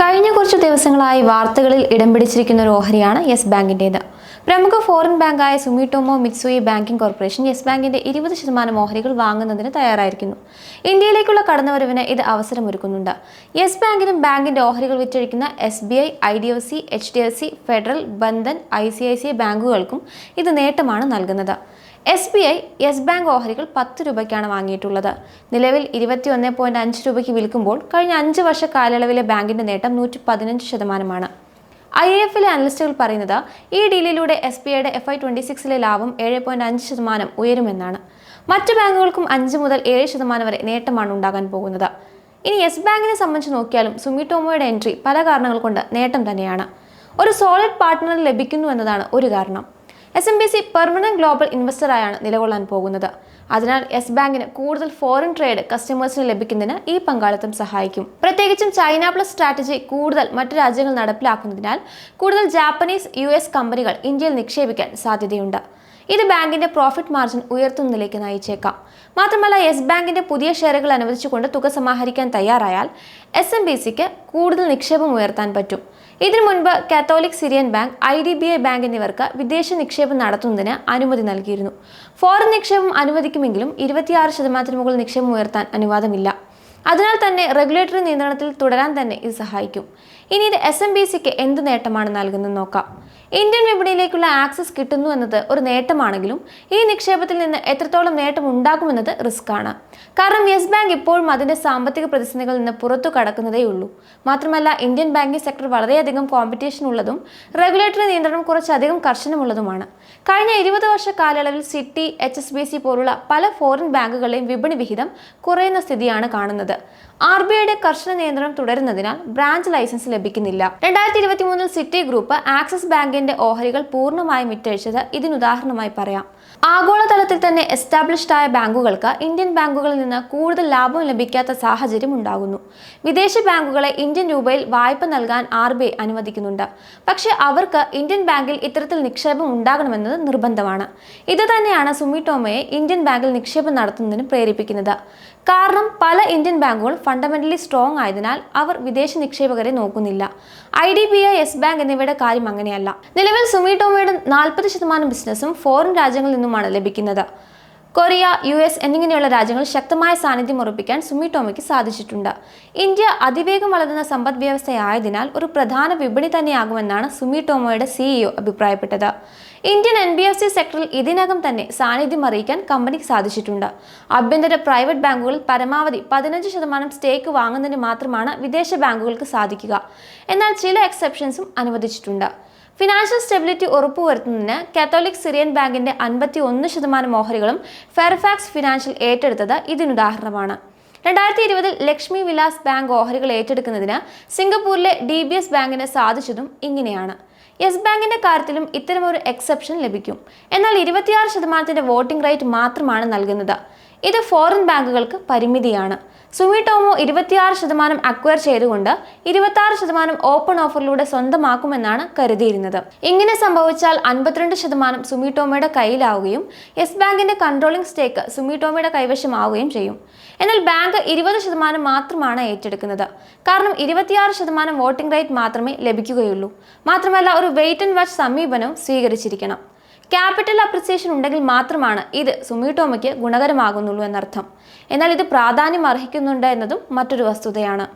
കഴിഞ്ഞ കുറച്ച് ദിവസങ്ങളായി വാർത്തകളിൽ ഇടം പിടിച്ചിരിക്കുന്ന ഒരു ഓഹരിയാണ് യെസ് ബാങ്കിന്റേത്. പ്രമുഖ foreign ബാങ്കായ Sumitomo Mitsui banking corporation Yes ബാങ്കിന്റെ ഇരുപത് ശതമാനം ഓഹരികൾ വാങ്ങുന്നതിന് തയ്യാറായിരിക്കുന്നു. ഇന്ത്യയിലേക്കുള്ള കടന്നുവരവിന് ഇത് അവസരമൊരുക്കുന്നുണ്ട്. യെസ് ബാങ്കിനും ബാങ്കിന്റെ ഓഹരികൾ വിറ്റഴിക്കുന്ന S B I I D F C H D F C federal Bandhan I C I C I ബാങ്കുകൾക്കും ഇത് നേട്ടമാണ് നൽകുന്നത്. S B I Yes bank ഓഹരികൾ പത്ത് രൂപയ്ക്കാണ് വാങ്ങിയിട്ടുള്ളത്. നിലവിൽ ഇരുപത്തി ഒന്ന് പോയിന്റ് അഞ്ച് രൂപയ്ക്ക് വിൽക്കുമ്പോൾ കഴിഞ്ഞ അഞ്ച് വർഷ കാലയളവിലെ ബാങ്കിന്റെ നേട്ടം നൂറ്റി പതിനഞ്ച് ശതമാനമാണ്. ഐ എഫിലെ അനലിസ്റ്റുകൾ പറയുന്നത് ഈ ഡീലിലൂടെ എസ് ബി ഐയുടെ എഫ് ഐ ട്വന്റി സിക്സിലെ ലാഭം ഏഴ് പോയിന്റ് അഞ്ച് ശതമാനം ഉയരുമെന്നാണ്. മറ്റ് ബാങ്കുകൾക്കും അഞ്ച് മുതൽ ഏഴ് ശതമാനം വരെ നേട്ടമാണ് ഉണ്ടാകാൻ പോകുന്നത്. ഇനി യെസ് ബാങ്കിനെ സംബന്ധിച്ച് നോക്കിയാലും സുമിറ്റോമോയുടെ എൻട്രി പല കാരണങ്ങൾ കൊണ്ട് നേട്ടം തന്നെയാണ്. ഒരു സോളിഡ് പാർട്ട്ണർ ലഭിക്കുന്നു എന്നതാണ് ഒരു കാരണം. S M B C permanent global ഇൻവെസ്റ്ററായാണ് നിലകൊള്ളാൻ പോകുന്നത്. അതിനാൽ യെസ് ബാങ്കിന് കൂടുതൽ ഫോറിൻ ട്രേഡ് കസ്റ്റമേഴ്സിന് ലഭിക്കുന്നതിന് ഈ പങ്കാളിത്തം സഹായിക്കും. പ്രത്യേകിച്ചും ചൈന പ്ലസ് സ്ട്രാറ്റജി കൂടുതൽ മറ്റു രാജ്യങ്ങൾ നടപ്പിലാക്കുന്നതിനാൽ കൂടുതൽ ജാപ്പനീസ് യു കമ്പനികൾ ഇന്ത്യയിൽ നിക്ഷേപിക്കാൻ സാധ്യതയുണ്ട്. ഇത് ബാങ്കിന്റെ പ്രോഫിറ്റ് മാർജിൻ ഉയർത്തുന്നതിലേക്ക് നയിച്ചേക്കാം. മാത്രമല്ല യെസ് ബാങ്കിന്റെ പുതിയ ഷെയറുകൾ അനുവദിച്ചുകൊണ്ട് തുക സമാഹരിക്കാൻ തയ്യാറായാൽ എസ് എം ബി സിക്ക് കൂടുതൽ നിക്ഷേപം ഉയർത്താൻ പറ്റും. ഇതിനു മുൻപ് Catholic Syrian bank I D B I bank എന്നിവർക്ക് വിദേശ നിക്ഷേപം നടത്തുന്നതിന് അനുമതി നൽകിയിരുന്നു. ഫോറിൻ നിക്ഷേപം അനുവദിക്കുമെങ്കിലും ഇരുപത്തിയാറ് ശതമാനത്തിന് മുകളിൽ നിക്ഷേപം ഉയർത്താൻ അനുവാദമില്ല. അതിനാൽ തന്നെ റെഗുലേറ്ററി നിയന്ത്രണത്തിൽ തുടരാൻ തന്നെ ഇത് സഹായിക്കും. ഇനി ഇത് എസ് എം ബി സിക്ക് എന്ത് നേട്ടമാണ് നൽകുന്നത് നോക്കാം. ഇന്ത്യൻ വിപണിയിലേക്കുള്ള ആക്സസ് കിട്ടുന്നു എന്നത് ഒരു നേട്ടമാണെങ്കിലും ഈ നിക്ഷേപത്തിൽ നിന്ന് എത്രത്തോളം നേട്ടം ഉണ്ടാകുമെന്നത് റിസ്ക് ആണ് കാരണം യെസ് ബാങ്ക് ഇപ്പോഴും അതിന്റെ സാമ്പത്തിക പ്രതിസന്ധികളിൽ നിന്ന് പുറത്തു കടക്കുന്നതേ ഉള്ളൂ. മാത്രമല്ല ഇന്ത്യൻ ബാങ്കിംഗ് സെക്ടർ വളരെയധികം കോമ്പറ്റീഷൻ ഉള്ളതും റെഗുലേറ്ററി നിയന്ത്രണം കുറച്ചധികം കർശനമുള്ളതുമാണ്. കഴിഞ്ഞ ഇരുപത് വർഷ കാലയളവിൽ Citi H S B C പോലുള്ള പല ഫോറിൻ ബാങ്കുകളുടെയും വിപണി വിഹിതം കുറയുന്ന സ്ഥിതിയാണ് കാണുന്നത്. ആർ ബി ഐയുടെ കർശന നിയന്ത്രണം തുടരുന്നതിനാൽ ബ്രാഞ്ച് ലൈസൻസ് ലഭിക്കുന്നില്ല. രണ്ടായിരത്തി ഇരുപത്തി മൂന്നിൽ സിറ്റി ഗ്രൂപ്പ് ആക്സിസ് ഓഹരികൾ പൂർണമായും വിറ്റഴിച്ചത് ഇതിനുദാഹരണമായി പറയാം. ആഗോളതലത്തിൽ തന്നെ എസ്റ്റാബ്ലിഷ്ഡ് ആയ ബാങ്കുകൾക്ക് ഇന്ത്യൻ ബാങ്കുകളിൽ നിന്ന് കൂടുതൽ ലാഭം ലഭിക്കാത്ത സാഹചര്യം ഉണ്ടാകുന്നു. വിദേശ ബാങ്കുകളെ ഇന്ത്യൻ രൂപയിൽ വായ്പ നൽകാൻ ആർ ബി ഐ അനുവദിക്കുന്നുണ്ട്. പക്ഷേ അവർക്ക് ഇന്ത്യൻ ബാങ്കിൽ ഇത്തരത്തിൽ നിക്ഷേപം ഉണ്ടാകണമെന്നത് നിർബന്ധമാണ്. ഇത് തന്നെയാണ് സുമിറ്റോമയെ ഇന്ത്യൻ ബാങ്കിൽ നിക്ഷേപം നടത്തുന്നതിന് പ്രേരിപ്പിക്കുന്നത്. കാരണം പല ഇന്ത്യൻ ബാങ്കുകൾ ഫണ്ടമെന്റലി സ്ട്രോങ് ആയതിനാൽ അവർ വിദേശ നിക്ഷേപകരെ നോക്കുന്നില്ല. I D B I Yes bank എന്നിവയുടെ കാര്യം അങ്ങനെയല്ല. നിലവിൽ സുമിറ്റോമയുടെ നാൽപ്പത് ശതമാനം ബിസിനസ്സും ഫോറിൻ രാജ്യങ്ങളിൽ നിന്നുമാണ് ലഭിക്കുന്നത്. കൊറിയ യു എസ് എന്നിങ്ങനെയുള്ള രാജ്യങ്ങൾ ശക്തമായ സാന്നിധ്യം ഉറപ്പിക്കാൻ സുമിടോമയ്ക്ക് സാധിച്ചിട്ടുണ്ട്. ഇന്ത്യ അതിവേഗം വളരുന്ന സമ്പദ് വ്യവസ്ഥയായതിനാൽ ഒരു പ്രധാന വിപണി തന്നെയാകുമെന്നാണ് സുമിടോമോയുടെ സിഇഒ അഭിപ്രായപ്പെട്ടത്. Indian N B F C സെക്ടറിൽ ഇതിനകം തന്നെ സാന്നിധ്യം അറിയിക്കാൻ കമ്പനിക്ക് സാധിച്ചിട്ടുണ്ട്. ആഭ്യന്തര പ്രൈവറ്റ് ബാങ്കുകളിൽ പരമാവധി പതിനഞ്ച് ശതമാനം സ്റ്റേക്ക് വാങ്ങുന്നതിന് മാത്രമാണ് വിദേശ ബാങ്കുകൾക്ക് സാധിക്കുക. എന്നാൽ ചില എക്സെപ്ഷൻസും അനുവദിച്ചിട്ടുണ്ട്. ഫിനാൻഷ്യൽ സ്റ്റെബിലിറ്റി ഉറപ്പുവരുത്തുന്നതിന് കാത്തോലിക് സിറിയൻ ബാങ്കിന്റെ അൻപത്തി ഒന്ന് ശതമാനം ഓഹരികളും ഫെയർഫാക്സ് ഫിനാൻഷ്യൽ ഏറ്റെടുത്തത് ഇതിനുദാഹരണമാണ് രണ്ടായിരത്തി ഇരുപതിൽ ലക്ഷ്മി വിലാസ് ബാങ്ക് ഓഹരികൾ ഏറ്റെടുക്കുന്നതിന് സിംഗപ്പൂരിലെ ഡി ബി എസ് ബാങ്കിന് സാധിച്ചതും ഇങ്ങനെയാണ്. യെസ് ബാങ്കിന്റെ കാര്യത്തിലും ഇത്തരമൊരു എക്സെപ്ഷൻ ലഭിക്കും. എന്നാൽ ഇരുപത്തിയാറ് ശതമാനത്തിന്റെ വോട്ടിംഗ് റേറ്റ് മാത്രമാണ് നൽകുന്നത്. ഇത് ഫോറിൻ ബാങ്കുകൾക്ക് പരിമിതിയാണ്. സുമിടോമോ ഇരുപത്തിയാറ് ശതമാനം അക്വയർ ചെയ്തുകൊണ്ട് ഇരുപത്തി ശതമാനം ഓപ്പൺ ഓഫറിലൂടെ സ്വന്തമാക്കുമെന്നാണ് കരുതിയിരുന്നത്. ഇങ്ങനെ സംഭവിച്ചാൽ അൻപത്തിരണ്ട് ശതമാനം സുമിറ്റോമയുടെ കയ്യിലാവുകയും യെസ് ബാങ്കിന്റെ കൺട്രോളിംഗ് സ്റ്റേക്ക് സുമിറ്റോമയുടെ കൈവശമാവുകയും ചെയ്യും. എന്നാൽ ബാങ്ക് ഇരുപത് ശതമാനം മാത്രമാണ് ഏറ്റെടുക്കുന്നത്. കാരണം ഇരുപത്തിയാറ് ശതമാനം വോട്ടിംഗ് റേറ്റ് മാത്രമേ ലഭിക്കുകയുള്ളൂ. മാത്രമല്ല ഒരു വെയിറ്റ് ആൻഡ് വാച്ച് സമീപനവും സ്വീകരിച്ചിരിക്കണം. ക്യാപിറ്റൽ അപ്രിസിയേഷൻ ഉണ്ടെങ്കിൽ മാത്രമാണ് ഇത് സുമിട്ടോമയ്ക്ക് ഗുണകരമാകുന്നുള്ളൂ എന്നർത്ഥം. എന്നാൽ ഇത് പ്രാധാന്യം അർഹിക്കുന്നുണ്ട് എന്നതും മറ്റൊരു വസ്തുതയാണ്.